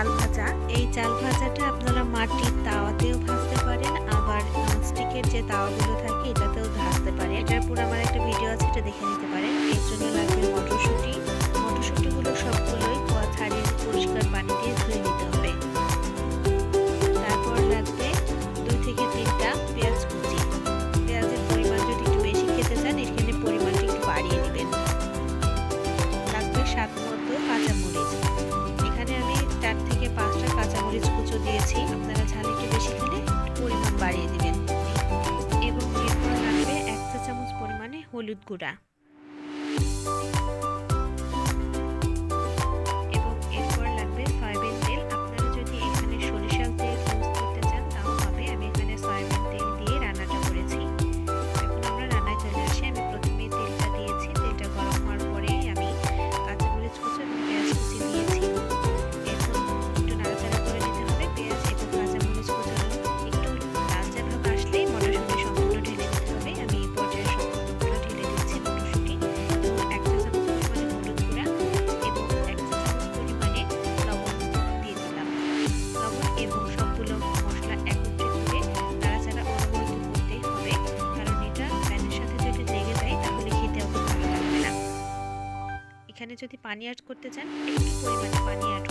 চাল ভাজা। এই চাল ভাজাটা আপনারা মাটির তাওয়াতেও ভাজতে পারেন, আবার ননস্টিকের যে তাওয়াগুলো থাকে এটাতেও ভাজতে পারেন। এটার পুরো আমার একটা ভিডিও আছে, এটা দেখে নিতে পারেন। এর জন্য হলুদ গুঁড়া। এখানে যদি পানি অ্যাড করতে চান একটু পরিমাণে পানি অ্যাড